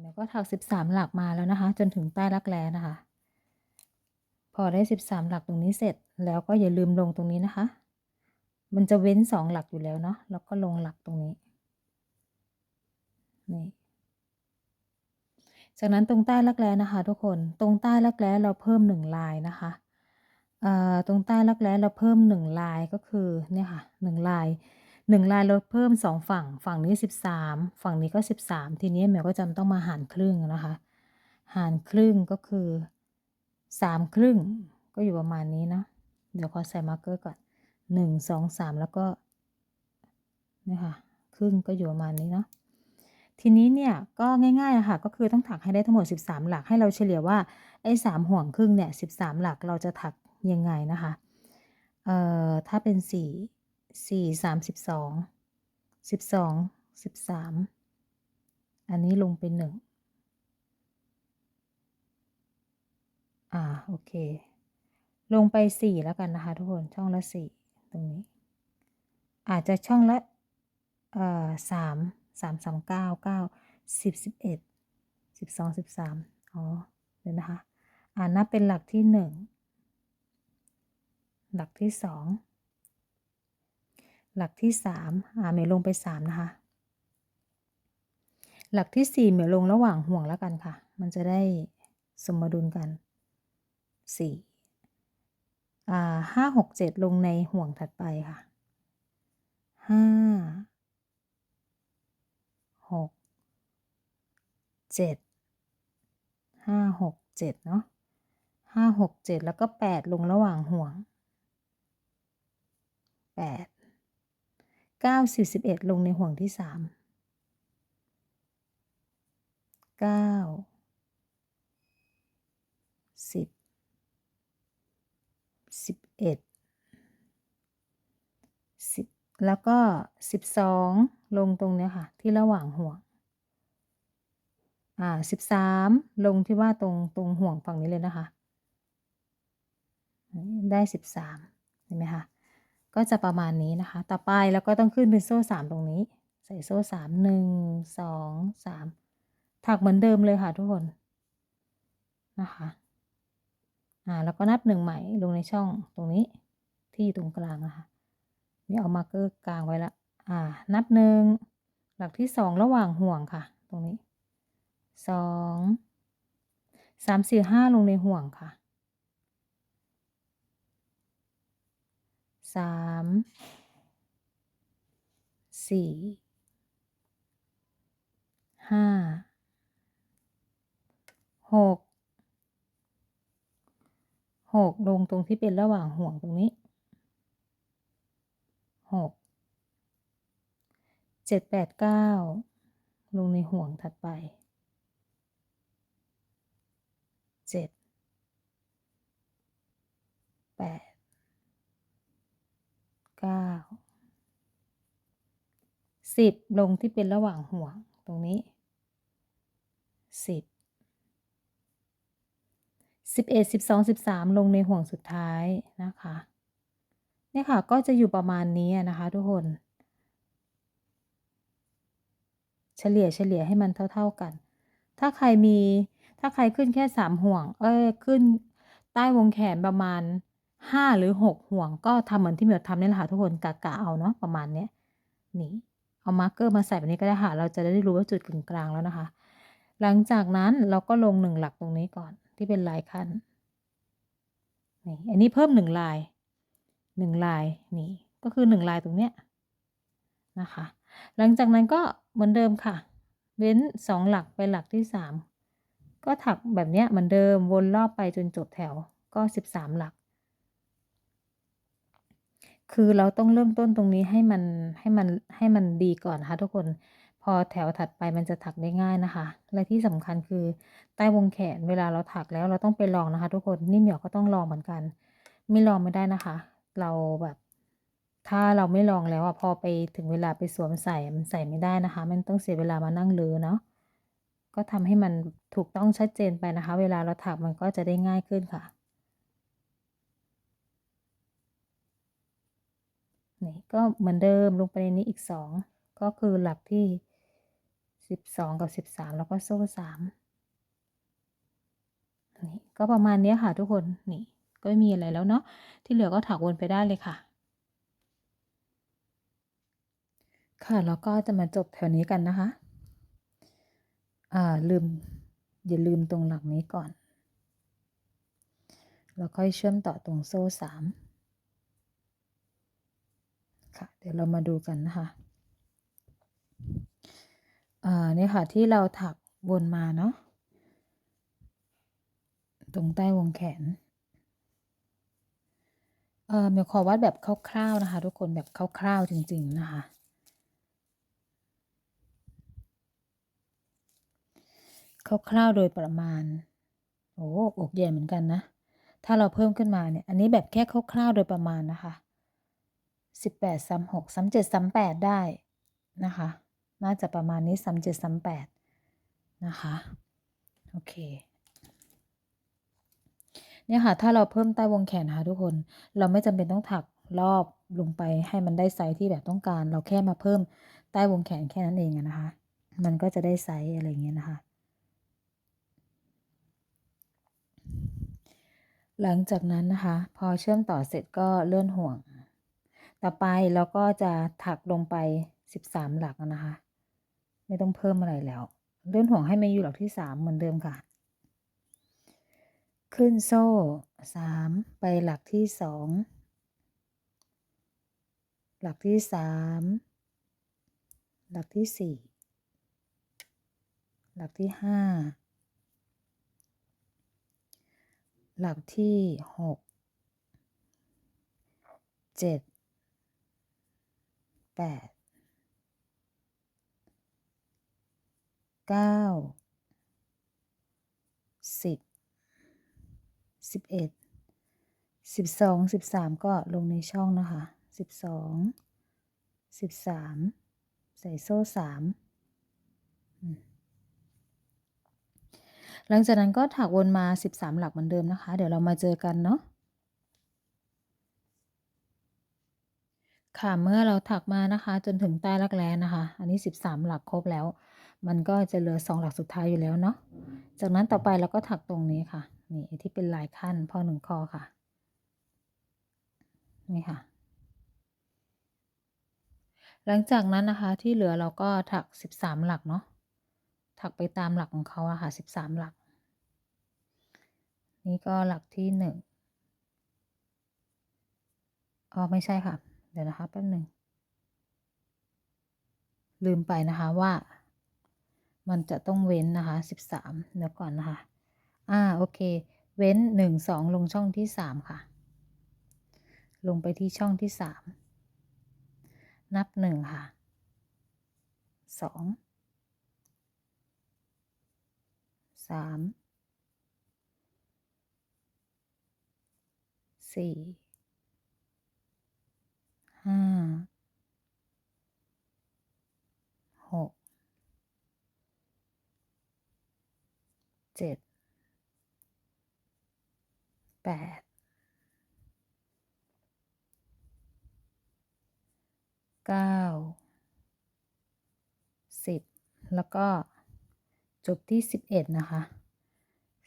แมวก็ถัก13หลักมาแล้วนะคะ จนถึงใต้รักแร้นะคะ พอได้13หลักตรงนี้เสร็จแล้วก็อย่าลืมลงตรงนี้นะคะ มันจะเว้น2หลักอยู่แล้วเนาะแล้วก็ลงหลักตรงนี้นี่จากนั้นตรงใต้รักแร้นะคะ ทุกคนตรงใต้รักแร้เราเพิ่ม1ลายนะคะเอ่อตรงใต้รักแร้เราเพิ่ม1ลายก็คือเนี่ยค่ะ1ลาย 1ลายเราเพิ่ม 2 ฝั่ง ฝั่งนี้ 13 ฝั่งนี้ก็ 13 ทีนี้แมวก็จำต้องมาหารครึ่งนะคะ หารครึ่งก็คือ 3 ครึ่งก็อยู่ประมาณนี้เนาะเดี๋ยวขอใส่มาร์กเกอร์ก่อน 1 2 3 แล้วก็เนี่ยค่ะครึ่งก็อยู่ประมาณนี้เนาะทีนี้เนี่ยก็ง่ายๆอะค่ะก็คือต้องถักให้ได้ทั้งหมด 13 หลักให้เราเฉลี่ยว่าไอ้3ห่วงครึ่งเนี่ย13 หลักเราจะถักยังไงนะคะ เอ่อถ้าเป็น 4 4 32 12 13อันนี้ลงไป1อ่า โอเค ลงไป4แล้วกันนะคะทุกคน ช่องละ4ตรงนี้ อาจจะช่องละเอ่อ3 3 3 9 9 10 11 12 13อ๋อเดี๋ยวนะคะ อ่านับเป็นหลักที่1หลักที่2 หลักที่3อ่าเมลลงไป3นะคะ หลักที่4เหมลลงระหว่างห่วงแล้วกันค่ะ มันจะได้สมดุลกัน4อ่าห้าหกเจ็ดลงในห่วงถัดไปค่ะห้าหกเจ็ดห้าหกเจ็ดเนาะห้าหกเจ็ดแล้วก็แปดลงระหว่างห่วงแปด เก้าสิบสิบเอ็ดลงในห่วงที่สามเก้าสิบสิบเอ็ดสิบแล้วก็สิบสองลงตรงเนี้ยค่ะ ที่ระหว่างห่วง อ่าสิบสามลงที่ว่าตรงตรงห่วงฝั่งนี้เลยนะคะ ได้สิบสามเห็นไหมคะ ก็จะประมาณนี้นะคะ ต่อไปแล้วก็ต้องขึ้นเป็นโซ่สามตรงนี้ ใส่โซ่สามหนึ่งสองสามถักเหมือนเดิมเลยค่ะทุกคนนะคะอ่าแล้วก็นับหนึ่งใหม่ลงในช่องตรงนี้ที่ตรงกลางนะคะนี่เอามาร์กเกอร์กลางไว้ละอ่า นับหนึ่งหลักที่สองระหว่างห่วงค่ะ ตรงนี้สองสามสี่ห้าลงในห่วงค่ะ สามสี่ห้าหกหกลงตรงที่เป็นระหว่างห่วงตรงนี้หกเจ็ดแปดเก้าลงในห่วงถัดไปเจ็ดแปด เก้า สิบลงที่เป็นระหว่างห่วงตรงนี้สิบสิบเอ็ดสิบสองสิบสามลงในห่วงสุดท้ายนะคะเนี่ยค่ะก็จะอยู่ประมาณนี้นะคะทุกคน เฉลี่ยเฉลี่ยให้มันเท่า ๆกัน ถ้าใครมีถ้าใครขึ้นแค่สามห่วง เอ้ยขึ้นใต้วงแขนประมาณห้าหรือหกห่วง ก็ทำเหมือนที่เหมียวทำนี่แหละค่ะทุกคนกะกะเอาเนาะประมาณเนี้ยนี่ เอามาร์กเกอร์มาใส่แบบนี้ก็ได้ค่ะ เราจะได้รู้ว่าจุดกึ่งกลางแล้วนะคะ หลังจากนั้นเราก็ลงหนึ่งหลักตรงนี้ก่อนที่เป็นลายขั้นนี่อันนี้เพิ่มหนึ่งลายหนึ่งลายนี่ก็คือหนึ่งลายตรงเนี้ยนะคะ หลังจากนั้นก็เหมือนเดิมค่ะ เว้นสองหลักไปหลักที่สามก็ถักแบบเนี้ยเหมือนเดิมวนรอบไปจนจบแถวก็สิบสามหลัก คือเราต้องเริ่มต้นตรงนี้ให้มันให้มันให้มันดีก่อนนะคะทุกคน พอแถวถัดไปมันจะถักได้ง่ายนะคะ และที่สำคัญคือใต้วงแขนเวลาเราถักแล้วเราต้องไปลองนะคะ ทุกคนนี่เหมียวก็ต้องลองเหมือนกัน ไม่ลองไม่ได้นะคะ เราแบบ ถ้าเราไม่ลองแล้วอะพอไปถึงเวลาไปสวมใส่มันใส่ไม่ได้นะคะ มันต้องเสียเวลามานั่งเลือเนาะก็ทำให้มันถูกต้องชัดเจนไปนะคะ เวลาเราถักมันก็จะได้ง่ายขึ้นค่ะ นี่ก็เหมือนเดิมลงไปในนี้อีกสองก็คือหลักที่สิบสองกับสิบสามแล้วก็โซ่สามนี่ก็ประมาณนี้ค่ะทุกคน นี่ ก็ไม่มีอะไรแล้วเนาะที่เหลือก็ถักวนไปได้เลยค่ะ ค่ะแล้วก็จะมาจบแถวนี้กันนะคะ อ่าลืมอย่าลืมตรงหลักนี้ก่อน แล้วค่อยเชื่อมต่อตรงโซ่สาม ค่ะ เดี๋ยวเรามาดูกันนะคะอ่าเนี่ยค่ะที่เราถักวนมาเนาะตรงใต้วงแขนเอ่อเมียขอวัดแบบคร่าวๆนะคะ ทุกคนแบบคร่าวๆจริง ๆ นะคะคร่าวๆโดยประมาณ โอ้อกใหญ่เหมือนกันนะ ถ้าเราเพิ่มขึ้นมาเนี่ย อันนี้แบบแค่คร่าวๆโดยประมาณนะคะ สิบแปดซ้ำหกซ้ำเจ็ดซ้ำแปดได้นะคะ น่าจะประมาณนี้ซ้ำเจ็ดซ้ำแปดนะคะ โอเคเนี่ยค่ะ ถ้าเราเพิ่มใต้วงแขนนะคะทุกคน เราไม่จำเป็นต้องถักรอบลงไปให้มันได้ไซส์ที่แบบต้องการ เราแค่มาเพิ่มใต้วงแขนแค่นั้นเองนะคะ มันก็จะได้ไซส์อะไรเงี้ยนะคะ หลังจากนั้นนะคะ พอเชื่อมต่อเสร็จก็เลื่อนห่วง ต่อไปเราก็จะถักลงไป 13 หลักนะคะ ไม่ต้องเพิ่มอะไรแล้ว เลื่อนห่วงให้มาอยู่หลักที่ 3 เหมือนเดิมค่ะ ขึ้นโซ่ 3 ไปหลักที่ 2 หลักที่ 3 หลักที่ 4 หลักที่ 5 หลักที่หกเจ็ด แปดเก้าสิบสิบเอ็ดสิบสองสิบสามก็ลงในช่องนะคะสิบสองสิบสามใส่โซ่สามหลังจากนั้นก็ถักวนมา 13 หลักเหมือนเดิมนะคะ เดี๋ยวเรามาเจอกันเนาะ ค่ะ เมื่อเราถักมานะคะ จนถึงใต้รักแร้นะคะ อันนี้ 13 หลักครบแล้ว มันก็จะเหลือ 2 หลักสุดท้ายอยู่แล้วเนาะ จากนั้นต่อไปเราก็ถักตรงนี้ค่ะ นี่ที่เป็นลายขั้นพอหนึ่งคอค่ะ นี่ค่ะ หลังจากนั้นนะคะที่เหลือเราก็ถัก 13 หลักเนาะ ถักไปตามหลักของเขาอะค่ะ 13 หลัก นี่ก็หลักที่หนึ่งอ๋อไม่ใช่ค่ะ เดี๋ยวนะคะแป๊บหนึ่งลืมไปนะคะว่า มันจะต้องเว้นนะคะ13เดี๋ยวก่อนนะคะ อ่าโอเค เว้น1 2ลงช่องที่3ค่ะ ลงไปที่ช่องที่3นับ1ค่ะ2 3สี่ ห้าหกเจ็ดแปดเก้าสิบแล้วก็จบที่สิบเอ็ดนะคะ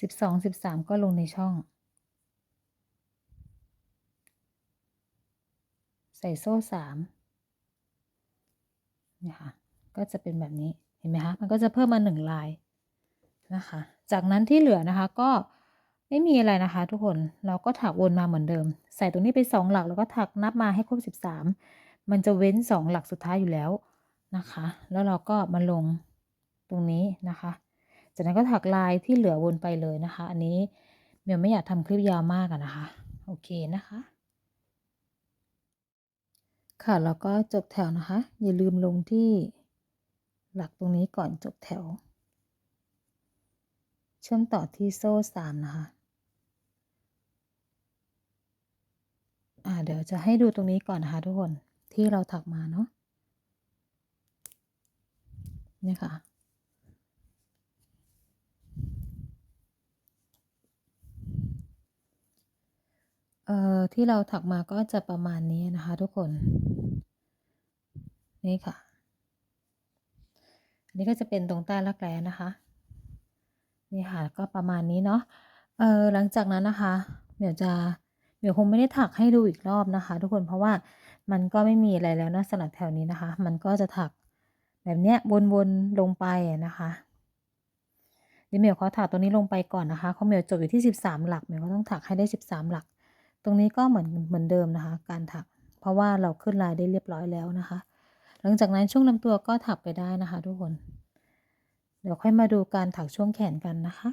สิบสองสิบสามก็ลงในช่อง ใส่โซ่สามนี่ค่ะ ก็จะเป็นแบบนี้ เห็นไหมคะ มันก็จะเพิ่มมาหนึ่งลายนะคะ จากนั้นที่เหลือนะคะก็ไม่มีอะไรนะคะ ทุกคน เราก็ถักวนมาเหมือนเดิม ใส่ตรงนี้ไปสองหลักแล้วก็ถักนับมาให้ครบสิบสาม มันจะเว้นสองหลักสุดท้ายอยู่แล้วนะคะ แล้วเราก็มาลงตรงนี้นะคะ จากนั้นก็ถักลายที่เหลือวนไปเลยนะคะ อันนี้เมียวไม่อยากทำคลิปยาวมากอะนะคะ โอเคนะคะ ค่ะแล้วก็จบแถวนะคะ อย่าลืมลงที่หลักตรงนี้ก่อนจบแถว เชื่อมต่อที่โซ่สามนะคะอ่าเดี๋ยวจะให้ดูตรงนี้ก่อนนะคะทุกคนที่เราถักมาเนาะนี่ค่ะ เอ่อที่เราถักมาก็จะประมาณนี้นะคะ ทุกคน นี่ค่ะนี่ก็จะเป็นตรงใต้รักแร้นะคะ นี่ค่ะก็ประมาณนี้เนาะเออหลังจากนั้นนะคะเดี๋ยวจะเดี๋ยวคงไม่ได้ถักให้ดูอีกรอบนะคะ ทุกคนเพราะว่ามันก็ไม่มีอะไรแล้วนะสำหรับแถวนี้นะคะ มันก็จะถักแบบเนี้ยวนๆลงไปนะคะเดี๋ยวเหมียวขอถักตรงนี้ลงไปก่อนนะคะเขาเหมียวจบอยู่ที่ 13 หลักเหมียวก็ต้องถักให้ได้ 13 หลัก ตรงนี้ก็เหมือนเหมือนเดิมนะคะ การถัก เพราะว่าเราขึ้นลายได้เรียบร้อยแล้วนะคะ หลังจากนั้นช่วงลำตัวก็ถักไปได้นะคะ ทุกคน เดี๋ยวค่อยมาดูการถักช่วงแขนกันนะคะ